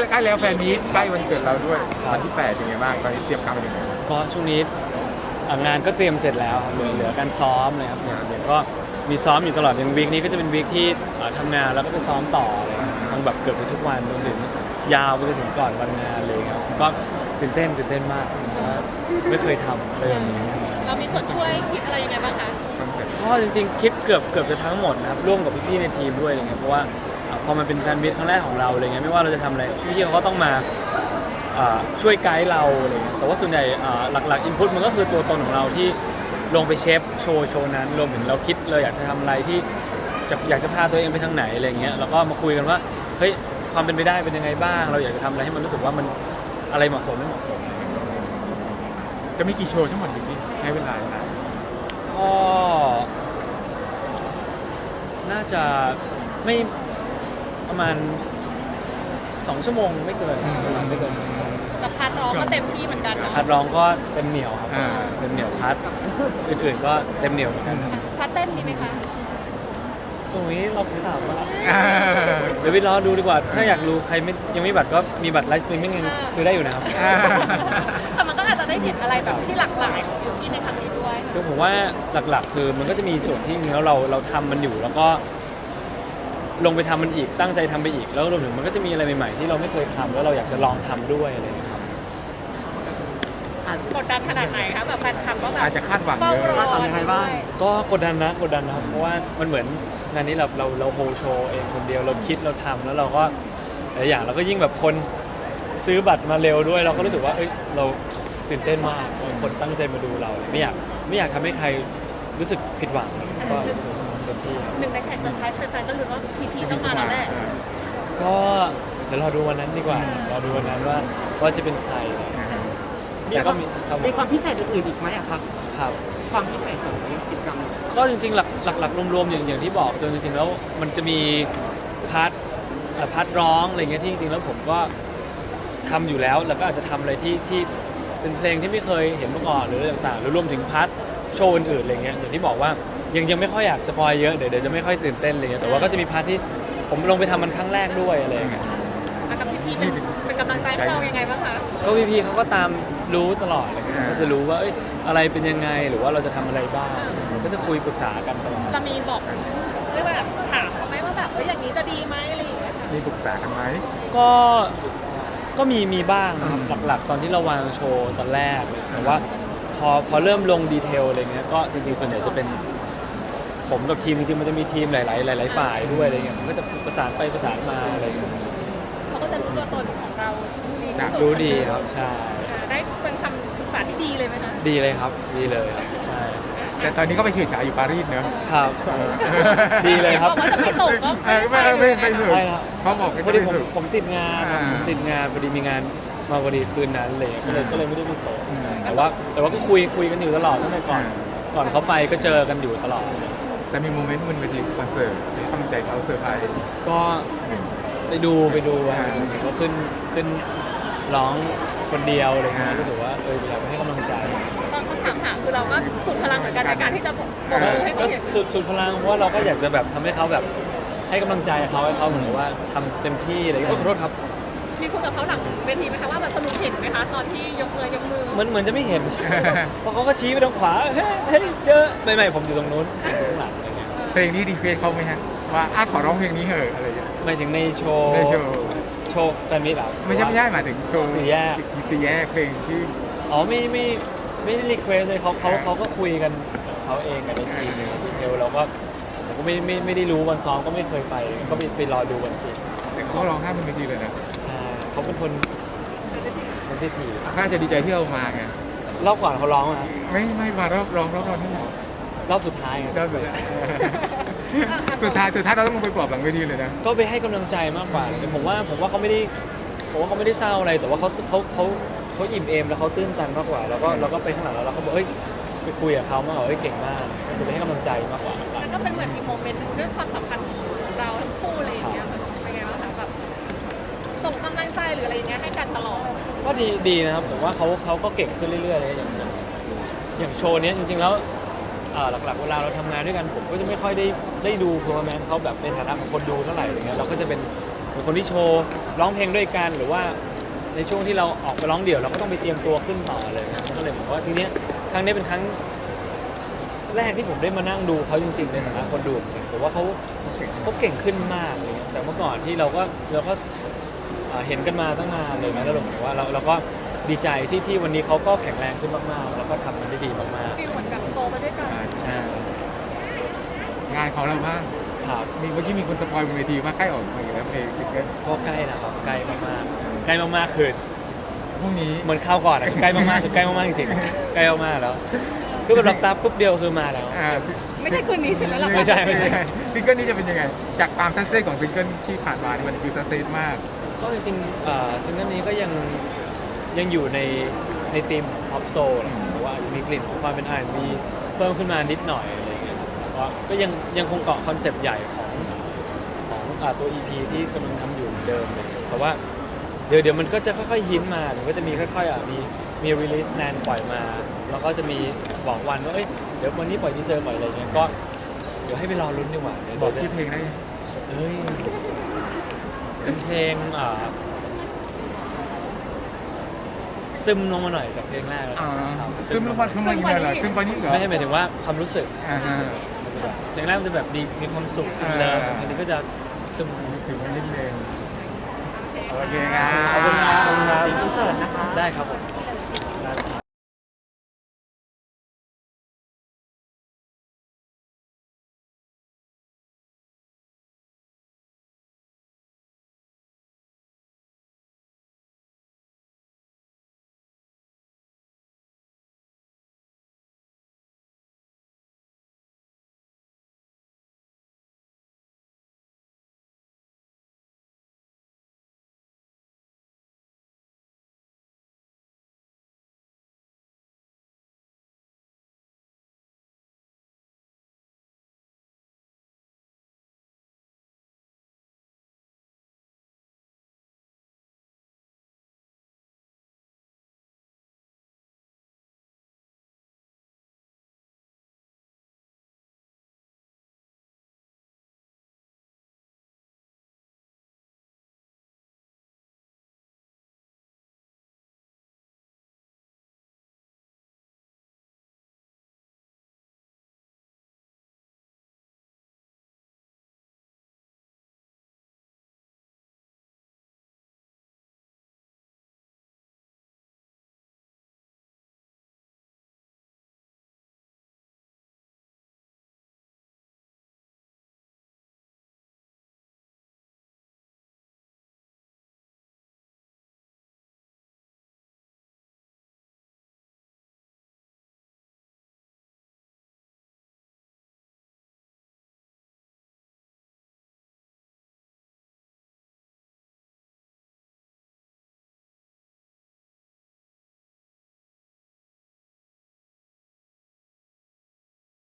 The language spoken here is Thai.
ล้ใกล้แล้วแฟนนี้ใกล้วันเกิดเราด้วยวันที่แปดเป็นไงบ้างตอนนี้เตรียมการเป็นยังไงก็ช่วงนี้อะงานก็เตรียมเสร็จแล้วครับเหลือเหลือการซ้อมเลยครับเดี๋ยวก็มีซ้อมอยู่ตลอดอย่างวีคนี้ก็จะเป็นวีคที่อ่าทำงานแล้วก็ไปซ้อมต่อเลยครับทั้งแบบเกือบจะทุกวันรวมถึงยาวไปจนถึงก่อนวันงานเลยครับก็ตื่นเต้นตื่นเต้นมากเพราะว่าไม่เคยทำเลยแบบนี้เรามีส่วนช่วยคิดอะไรยังไงบ้างคะคอนเซ็ปต์ก็จริงๆคิดเกือบเกือบจะทั้งหมดนะครับร่วมกับพี่ๆในทีมด้วยอะไรเงี้ยเพราะว่า อะพอมันเป็นแฟนมิตรครั้งแรกของเราอะไรเงี้ยไม่ว่าเราจะทำอะไรพี่ๆเขาก็ต้องมาอ่าช่วยไกด์เราอะไรเงี้ยแต่ว่าส่วนใหญ่อ่าหลักๆอินพุตมันก็คือตัวตนของเราที่ลงไปเชฟโชว์โชว์นั้นรวมถึงเราคิดเราอยากจะทำอะไรที่จะอยากจะพาตัวเองไปทางไหนอะไรเงี้ยแล้วก็มาคุยกันว่าเฮ้ยความเป็นไปได้เป็นยังไงบ้าง เราอยากจะทำอะไรให้มันรู้สึกว่ามันอะไรเหมาะสมไม่เหมาะสม จะมีกี่โชว์ทั้งหมดอยู่นี่ใช้เวลานานก็น่าจะไม่ ประมาณสองชั่วโมงไม่เกินประมาณไม่เกินแต่พาร์ทร้องก็เต็มที่เหมือนกันเนาะพัดร้องก็เต็มเหนียวครับอ่า เต็มเหนียวพัดอื่นๆก็เต็มเหนียวเหมือนกันครับพาร์ทเต้นมีไหมคะตรงนี้เราถามว่าอ่าเดี๋ยวไปรอดูดีกว่า ถ้าอยากรู้ใครไม่ยังไม่มีบัตรก็มีบัตรไลฟ์สตรีมมิ่งซื้อได้อยู่นะครับ อ่า แต่มันก็อาจจะได้เห็นอะไรแบบที่หลากหลายของยูที่ในครั้งนี้ด้วย คือผมว่าหลักๆ คือมันก็จะมีส่วนที่จริงๆแล้วเราเราทำมันอยู่ แล้วก็ ลงไปทำมันอีกตั้งใจทำไปอีก แล้วรวมถึงมันก็จะมีอะไรใหม่ๆ ที่เราไม่เคยทำแล้วเราอยากจะลองทำด้วยอะไรอย่างเงี้ยครับกดดันขนาดไหนคะแบบแฟนคลับก็แบบอาจจะคาดหวังเฝ้าเยอะรอยังไงบ้าง ก็กดดันนะกดดันนะครับเพราะว่ามันเหมือนงานนี้เราเราเราโฮลโชว์เองคนเดียวเราคิดเราทำแล้วเราก็หลายอย่างเราก็ยิ่งแบบคนซื้อบัตรมาเร็วด้วย เราก็รู้สึกว่าเอ้ยเราตื่นเต้นมากคนตั้งใจมาดูเราไม่อยากไม่อยากทำให้ใครรู้สึกผิดหวังก็เต็มที่ครับหนึ่งในแขกเซอร์ไพรส์แฟนๆก็รู้นว่าพีพีต้องมาแล้วแหละก็เดี๋ยวรอดูวันนั้นดีกว่ารอดูวันนั้นว่าว่าจะเป็นใครแต่ก็มีครับผมมีความพิเศษอื่นๆอีกไหมอะครับ ครับ ความพิเศษของกิจกรรม ก็จริงๆหลักหลักหลักรวมๆอย่างอย่างที่บอกคือจริงๆแล้วมันจะมีพาร์ทเอ่อพาร์ทร้องอะไรเงี้ยที่จริงๆแล้วผมก็ทำอยู่แล้วแล้วก็อาจจะทำอะไรที่ที่เป็นเพลงที่ไม่เคยเห็นมาก่อนหรืออะไรต่างๆหรือรวมถึงพาร์ทโชว์อื่นๆอะไรเงี้ยอย่างที่บอกว่า ยังยังไม่ค่อยอยากสปอยเยอะเดี๋ยวเดี๋ยวจะไม่ค่อยตื่นเต้นอะไรเงี้ยแต่ว่าก็จะมีพาร์ทที่ผมลงไปทำมันครั้งแรกด้วยอะไรเงี้ยแล้วกับพีพีเป็นเป็นกำลังใจให้เรายังไงบ้างคะก็พี่ๆเขาก็ตามรู้ตลอดอะไรเงี้ยก็จะรู้ว่าเอ้ยอะไรเป็นยังไงหรือว่าเราจะทำอะไรบ้างก็จะคุยปรึกษากันตลอดเรามีบอกเรียกว่าแบบถามเขาไหมว่าแบบเอ้ยอย่างนี้จะดีไหมอะไรอย่างเงี้ยค่ะมีปรึกษากันไหม ก็ก็มีมีบ้างนะครับหลักๆ ตอนที่เราวางโชว์ตอนแรกเลยแต่ว่าพอพอเริ่มลงดีเทลอะไรเงี้ยก็จริงๆส่วนใหญ่จะเป็น ผมกับทีมจริงๆมันจะมีทีมหลาย ๆ หลาย ๆ ฝ่ายด้วยอะไรเงี้ยมันก็จะประสานไปประสานมาอะไรเงี้ยเขาก็จะรู้ตัวตนของเราดีที่สุรู้ดีครับใช่อ่าได้เป็นคำปรึกษาที่ดีเลยไหมคะดีเลยครับ ดีเลยครับใช่แต่ตอนนี้ก็ไปเฉื่อยฉายอยู่ปารีสเนอะครับ ดีเลยครับ บอกว่าจะไม่ส่งก็เออไม่ไม่ไม่สุดได้ครับ เขาบอกพไม่อดีได้ผมสุดผมติดงานอ่า ผมติดงานพอดีมีงานมาพอดีคืนนั้นเลยก็เลยอ่าก็เลยไม่ได้ไปส่งอืมแต่ว่าแต่ว่าก็คุยคุยกันอยู่ตลอดตั้งแต่ก่อนอ่าก่อนเขาไปก็เจอกันอยู่ตลอด แต่มีโมเมนต์บนเวทีคอนเสิร์ตที่ตั้งใจเขาเซอร์ไพรส์ก็ไปดูไปดูอ่าเขาขึ้นขึ้นร้องคนเดียวอะไรเงี้ยอ่ารู้รู้สึกว่าเอออยากไปให้กำลังใจตอนเขาถามหาคือเราก็สุดพลังเหมือนกันในการที่จะบอกบอ่าอกให้ก็เขาเห็นสุดสุดพลังเพราะว่าเราก็อยากจะแบบทำให้เขาแบบให้กำลังใจเขาให้เขาเหมือนกับว่าทำเต็มที่อะไรเงี้ยขอโทษครับ มีคุยกับเขาหลังเวทีไหมคะว่ามันสรุปเห็นไหมคะตอนที่ยกมือยกมือเหมือนเหมือนจะไม่เห็น เพราะเขาก็ชี้ไปทางขวาเฮ้ยเฮ้ยเจอไม่ไม่ผมอยู่ตรงนู้นอยู่ข้างหลังอะไรเงี้ยเพลงนี้รีเควสเขาไหมฮะว่าอะขอร้องเพลงนี้เหอะอะไรอย่างเงี้ยหมายถึงในโชว์ในโชว์โชว์แฟนมิตรเหรอ ไม่ใช่ไม่ใช่หมายถึงโชว์สี่แยก สี่แยกเพลงที่ อ๋อไม่ไม่ไม่ได้รีเควสเลยเขาเขาเขาก็คุยกันกับเขาเองกับในทีมในดีเทลเราก็ผมก็ไม่ไม่ไม่ได้รู้วันซ้อมก็ไม่เคยไป ก็ไปไปรอดูวันจริงแต่เขาร้องไห้บนเวทีเลยนะใช่ เขาเป็นคนเซนซิทีฟน่าจะดีใจที่เรามาไงรอบก่อนเขาร้องอะครับไม่ไม่มารอบร้องรอบรอบนี้รอบสุดท้ายไงรอบสุดท้ายสุดท้ายสุดท้ายเราต้องลงไปปลอบหลังเวทีเลยนะก็ไปให้กำลังใจมากกว่าแต่ผมว่าผมว่าเขาไม่ได้ผมว่าเขาไม่ได้เศร้าอะไร แต่ว่าเขาเขาเขาเขาอิ่มเอมแล้วเขาตื้นตันมากกว่า แล้วก็เราก็ไปข้างหลังแล้วเราก็บอกเฮ้ยไปคุยกับเขามากกว่าเฮ้ยเก่งมากคือไปให้กำลังใจมากกว่ามันก็เป็นเหมือนอีกโมเมนต์หนึงด้วยความสัมพันธ์ของเรา งี้ยให้กันตลอดก็ดีดีนะครับผมว่าเขาเขาก็เก่งขึ้นเรื่อยๆเลยอย่างอย่างอย่างโชว์เนี้ยจริงๆแล้วอ่าหลักๆเวลาเราทำงานด้วยกันผมก็จะไม่ค่อยได้ได้ดูเพอร์แมนเขาแบบในฐานะของคนดูเท่าไหร่อะไรเงี้ยเราก็จะเป็นผมเป็นคนที่โชว์ร้องเพลงด้วยกันหรือว่าในช่วงที่เราออกไปร้องเดี่ยวเราก็ต้องไปเตรียมตัวขึ้นต่อเลยนะก็เลยผมว่าทีเนี้ยครั้งนี้เป็นครั้งแรกที่ผมได้มานั่งดูเขาจริงๆในฐานะคนดูผมว่าเขาเขาเก่งขึ้นมากเลยจากเมื่อก่อนที่เราก็เราก็ เอ่อเห็นกันมาตั้งนานเลยนะแล้วเราบอกว่าเราเราก็ดีใจที่ที่วันนี้เขาก็แข็งแรงขึ้นมากๆ แล้วก็ทำมันได้ดีมากฟีลเหมือนแบบโตมาด้วยกัน ๆใช่งานของเราบ้างครับ มีเมื่อกี้มีคนสปอยล์บนเวทีว่าใกล้ออกมาอีกแล้วเพลงซิงเกิลก็ใกล้แล้วครับใกล้มากๆใกล้มากๆคือพรุ่งนี้เหมือนข้าวก่อนอะใกล้มากๆคือใกล้มากๆจริงๆใกล้มากๆแล้ว คือแบบรับตาปุ๊บเดียวคือมาแล้ว อ่าไม่ใช่คืนนี้ใช่ไหมล่ะไม่ใช่ไม่ใช่ ซิงเกิลนี้จะเป็นยังไง จากความซัสเซสของซิงเกิลที่ผ่านมานี่มันคือซัสเซสมาก ก็จริงๆเอ่อซิงเกิลนี้ก็ยังยังอยู่ในในธีมของ pop soul แหละแต่ว่าอาจจะมีกลิ่นของความเป็น R&B เพิ่มขึ้นมานิดหน่อยอะไรอย่างเงี้ยก็ก็ยังยังคงเกาะคอนเซปต์ใหญ่ของของอ่าตัว EP ที่กำลังทำอยู่เหมือนเดิมเลยแต่ว่าเดี๋ยวเดี๋ยวมันก็จะค่อยๆฮินมาเดี๋ยวก็จะมีค่อยๆอะมีมี release plan ปล่อยมา แล้วก็จะมีบอกวันว่าเอ้ยเดี๋ยววันนี้ปล่อยดีเซอร์ปล่อยอะไรเงี้ยก็เดี๋ยวให้ไปรอลุ้นดีกว่าเดี๋ยวบอกเดี๋ชื่ยวอเพลงได้เฮ้ย เป็นเพลงอ่าซึมลงมาหน่อยจากเพลงแรกแล้วอ่าครับซึ่งมันมันมันยังไงล่ะซึ่งตอนนี้เหรอไม่ใช่หมายถึงว่าความรู้สึกอ่าฮะ เพลงแรกมันจะแบบดีมีความสุขอ่า เลิฟเพลงนี้ก็จะซึมถึงมันนิดนึงโอเคครับขอบคุณครับขอบคุณครับอินเสิร์ตนะคะได้ครับผม